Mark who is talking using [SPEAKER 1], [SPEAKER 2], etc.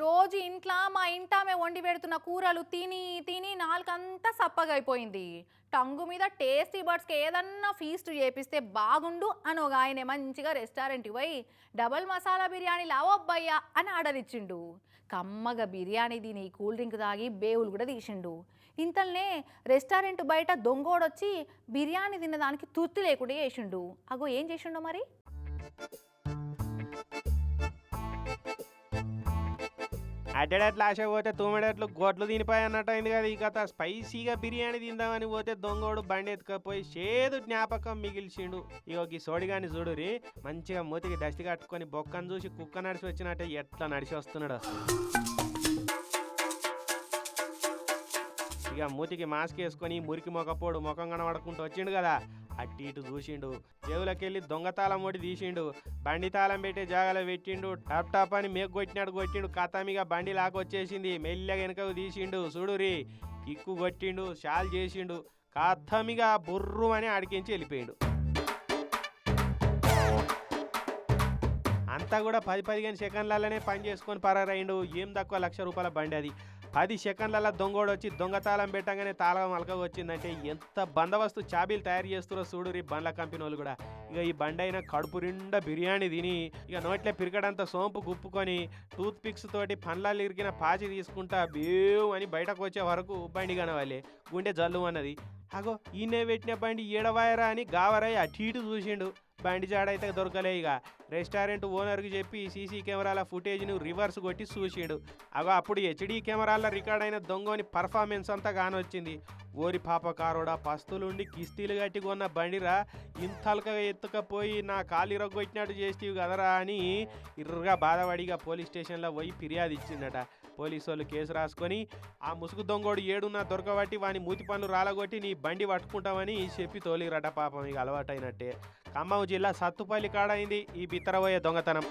[SPEAKER 1] రోజు ఇంట్లో మా ఇంటామె వండి పెడుతున్న కూరలు తిని తిని నాలుకంతా సప్పగైపోయింది. టంగు మీద టేస్టీ బర్డ్స్కి ఏదన్నా ఫీస్ట్ చేపిస్తే బాగుండు అని ఒక ఆయన మంచిగా రెస్టారెంట్కి పోయి డబల్ మసాలా బిర్యానీ లావబ్బయ్యా అని ఆర్డర్ ఇచ్చిండు. కమ్మగా బిర్యానీ తిని కూల్ డ్రింక్ తాగి బేవులు కూడా తీసిండు. ఇంతల్నే రెస్టారెంట్ బయట దొంగోడొచ్చి బిర్యానీ తినడానికి తుర్తి లేకుండా చేసిండు. అగో ఏం చేసిండో మరి?
[SPEAKER 2] అడ్డడట్లు ఆశ పోతే తూమెడట్లు గొడ్లు తినిపోయి అన్నట్టు అయింది కదా ఈ కథ. స్పైసీగా బిర్యానీ తిందామని పోతే దొంగోడు బండి ఎత్తుకపోయి చేదు జ్ఞాపకం మిగిల్చిండు. ఇగో ఈ సోడిగాని చూడురి మంచిగా మూతికి దస్తి కట్టుకొని బొక్కను చూసి కుక్క నడిచి వచ్చినట్టే ఎట్లా నడిచి వస్తున్నాడు ఇక మూతికి మాస్క్ వేసుకొని మురికి మొకపోడు ముఖం కనబడుకుంటూ వచ్చిండు కదా. అటు ఇటు చూసిండు. జేబులకెళ్ళి దొంగ తాళం ఒకటి తీసిండు. బండి తాళం పెట్టే జాగాలో పెట్టిండు. టాప్ టాప్ అని మేకు కొట్టినాడు కొట్టిండు. కథమిగా బండి లాకొచ్చేసింది మెల్లగా వెనకకు తీసిండు. చూడురి కిక్కు కొట్టిండు. షాల్ చేసిండు. కథమిగా బుర్రు అని అడికించి వెళ్ళిపోయిండు. అంతా కూడా పది పదిహేను సెకండ్లలోనే పని చేసుకొని పరారైండు. ఏం తక్కువ లక్ష రూపాయల బండి అది. పది సెకండ్లలో దొంగోడు వచ్చి దొంగ తాళం పెట్టగానే తాళం అలక వచ్చిందంటే ఎంత బందోబస్తు చాబీలు తయారు చేస్తురో చూడురి ఈ బండ్ల కంపెనీ వాళ్ళు కూడా. ఇక ఈ బండి అయినా కడుపు నిండా బిర్యానీ తిని ఇక నోట్లే పిరికడంతా సోంపు గుప్పుకొని టూత్ పిక్స్ తోటి పండ్లాలు ఇరిగిన పాచి తీసుకుంటా బేవ్ అని బయటకు వచ్చే వరకు బండి కనవాలి గుండె జల్లు అన్నది. అగో ఈయనే పెట్టిన బండి ఏడవాయరా అని గావరాయి అటు ఇటు చూసిండు. బండి జాడైతే దొరకలే ఇక రెస్టారెంట్ ఓనర్కి చెప్పి సీసీ కెమెరాల ఫుటేజ్ను రివర్స్ కొట్టి చూసిండు. అగో అప్పుడు హెచ్డీ కెమెరాల రికార్డ్ అయిన దొంగని పర్ఫార్మెన్స్ అంతా కానొచ్చింది ఓరి పాప కారోడా పస్తులుండి కిస్తీలు కట్టి కొన్న బండిరా ఇంతలకగా ఎత్తుకపోయి నా కాలు ఇరగొట్టినట్టు చేస్తేవి కదరా అని ఇర్రగా బాధపడిగా పోలీస్ స్టేషన్లో పోయి ఫిర్యాదు ఇచ్చిందట పోలీసు వాళ్ళు కేసు రాసుకొని ఆ ముసుగు దొంగోడు ఏడున్న దొరకబట్టి వాని మూతి పనులు రాలగొట్టి నీ బండి పట్టుకుంటామని చెప్పి తోలిరట పాపం ఇక అలవాటైనట్టే. ఖమ్మం జిల్లా సత్తుపల్లి కాడైంది. ఈ బిత్తరబోయే దొంగతనం.